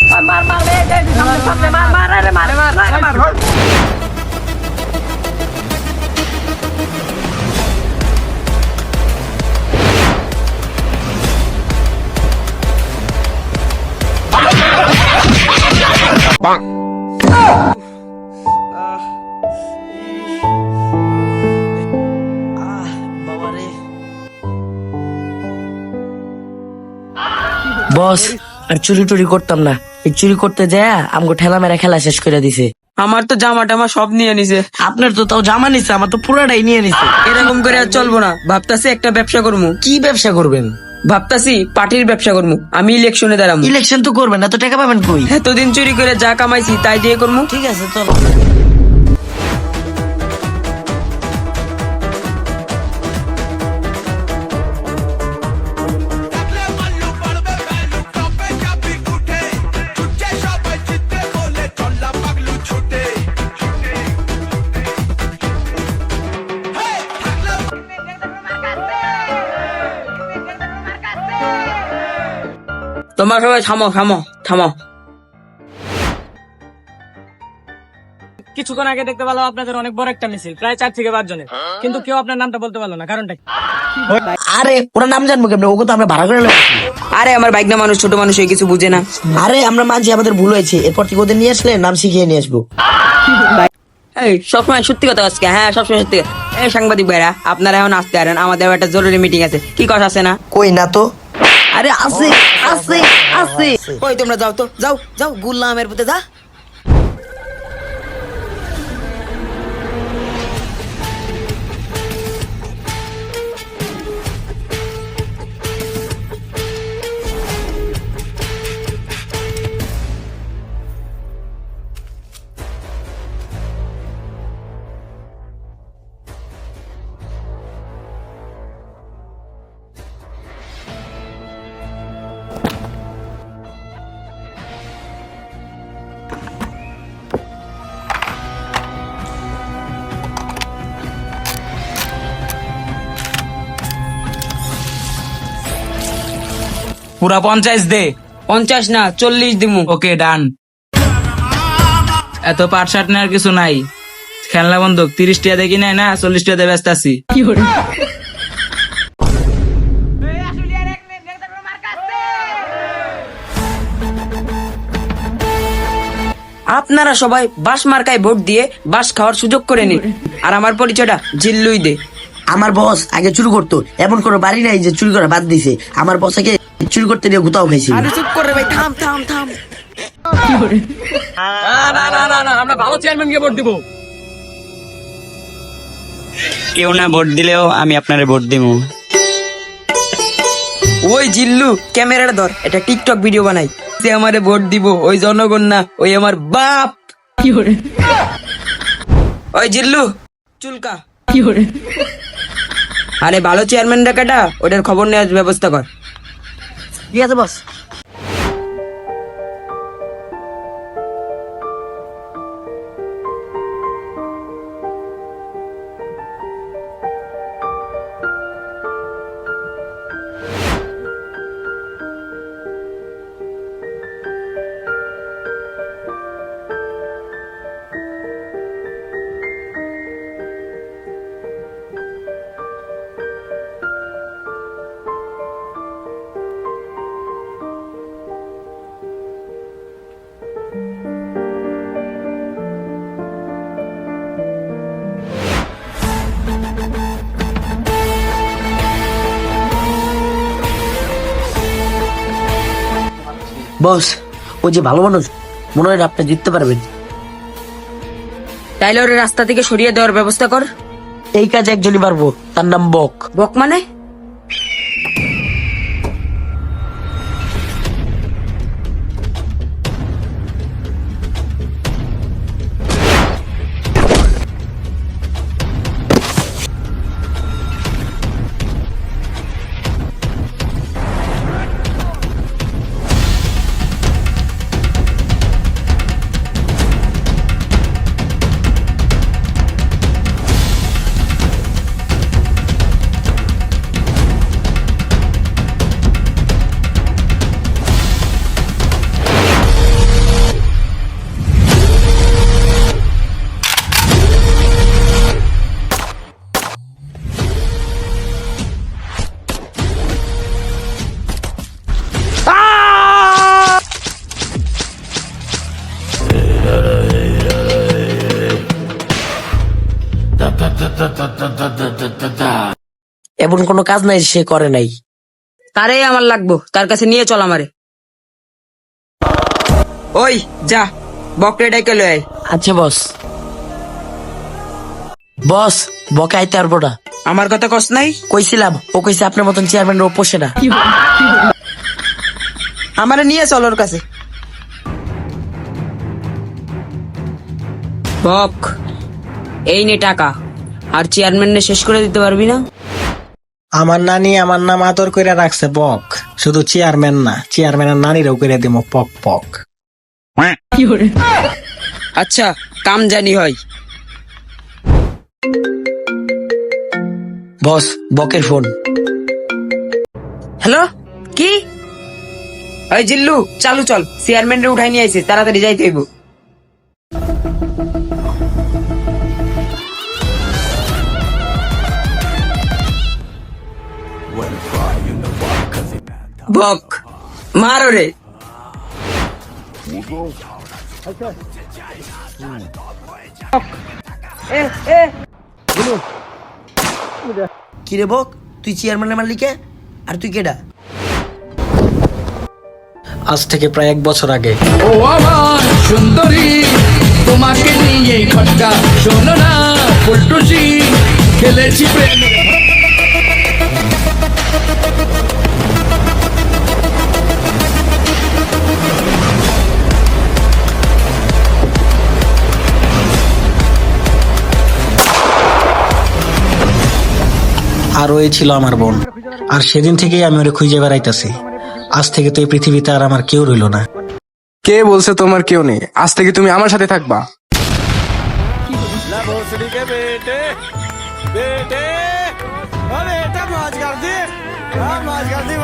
মার মার সামনে সামনে মার মার আরে মার মার মার মার বস আর চুরি টুরি করতাম না। চুরি করতে যায় আমাকে ঠেলা মেরা খেলা শেষ করে দিছে। আমার তো জামা টামা সব নিয়ে নিছে। আপনার তো তাও জামা নিছে আমার তো পুরাটাই নিয়ে নিছে। এরকম করে আর চলবো না। ভাবতাছি একটা ব্যবসা করব কি ব্যবসা করবেন? ভাবতাছি পার্টির ব্যবসা করব আমি ইলেকশনে দাঁড়াবো ইলেকশন তো করবেন না তো টাকা পাবেন কই? এতদিন চুরি করে যা কামাইছি তাই দিয়ে করব ঠিক আছে চলো। তোমার সবাই থামো থামো থামো। কিছুক্ষণ আগে দেখতে পেলাম আপনাদের অনেক বড় একটা মিছিল প্রায় চার থেকে পাঁচ জনের। কিন্তু কেউ আপনার নামটা বলতে পারল না কারণটা কি? আরে ওরা নাম জানব কেমন? ওকে তো আমরা ভাড়া করে নেব আরে আমার বাইক না মানুষ ছোট মানুষ এই কিছু বুঝে না। আরে আমরা মানছি আমাদের ভুল হয়েছে। এরপর থেকে ওদের নিয়ে আসলে নাম শিখিয়ে নিয়ে আসব। এই সবসময় সত্যি কথা আজকে হ্যাঁ সবসময় সত্যি। কথা। এই সাংবাদিক ভাইরা আপনারা এখন আসতে পারেন আমাদের একটা জরুরি মিটিং আছে। কি কথা আছে না? কই না তো? আরে আছে আছে আছে ওই তোমরা যাও তো যাও যাও গুল্লামের প্রতি যা। পুরা পঞ্চাশ দে। পঞ্চাশ না চল্লিশ দিমু। ওকে ডান। এত পাট শার্ট নেওয়ার কিছু নাই। খেলনা বন্দুক তিরিশ টাকা দেখি নাই না চল্লিশ টাকা ব্যস্ত আছি। আপনারা সবাই বাস মার্কায় ভোট দিয়ে বাস খাওয়ার সুযোগ করে নিন। আর আমার পরিচয়টা জিল্লুই দে। আমার বস আগে চুরি করতো এমন কোনো বাড়ি নাই যে চুরি করা বাদ দিছে। আমার বস আগে চুরি করতে নিয়ে গুতাও খাইছিল। আরে চুপ করে ভাই থাম থাম থাম। না না না না আমরা ভালো চেয়ারম্যানকে ভোট দিব। কেউ না ভোট দিলেও আমি আপনারে ভোট দিব। ওই জিল্লু ক্যামেরাটা ধর এটা টিকটক ভিডিও বানাই। সে আমারে ভোট দিব ওই জনগণ না ওই আমার বাপ। কি করে ওই জিল্লু চুলকা। কি করে আরে ভালো চেয়ারম্যান ডাকাটা ওটার খবর নেওয়ার ব্যবস্থা কর। ঠিক আছে বস। বস ও যে ভালো মানুষ মনে হয় আপনি জিততে পারবেন টাইলরের ওর রাস্তা থেকে সরিয়ে দেওয়ার ব্যবস্থা কর। এই কাজ একজনই পারব তার নাম বক। বক মানে? এমন কোনো কাজ নাই সে করে নাই। তারে আমার লাগবো তার কাছে নিয়ে চল আমারে। ওই যা বকরে লয় আচ্ছা বস। বস বকে আইতে পারব না। আমার কথা কস নাই? কইছিলাম ও কইছে আপনার মতন চেয়ারম্যান ও পোষে না। আমারে নিয়ে চল ওর কাছে। বক এই নে টাকা। আর চেয়ারম্যান শেষ করে দিতে পারবি না? আমার নানি আমার নাম আদর করে রাখছে বক। শুধু চেয়ারম্যান না চেয়ারম্যানের নানিরাও করে দিব পক পক। আচ্ছা কাম জানি হয়। বস বকের ফোন। হ্যালো কি? ওই জিল্লু চালু চল চেয়ারম্যান রে উঠাই নিয়ে আইছিস তাড়াতাড়ি যাইতে হইব। বক মারো রে। এ এ কি রে বক তুই চেয়ারম্যানের মালিকে আর তুই কেডা? আজ থেকে প্রায় এক বছর আগে। ও আমার সুন্দরী তোমাকে নিয়ে খটকা শোনো না ফুলটুসি খেলেছি প্রেম। আর ওই ছিল আমার বোন আর সেদিন থেকেই আমি ওরে খুঁজে বেড়াইতেছি আজ থেকে তো এই পৃথিবীতে আর আমার কেউ রইল না কে বলছে তোমার কেউ নেই আজ থেকে তুমি আমার সাথে থাকবা बेटे बेटा मौज कर दी हाँ, मौज कर दी वाह बेटे वाह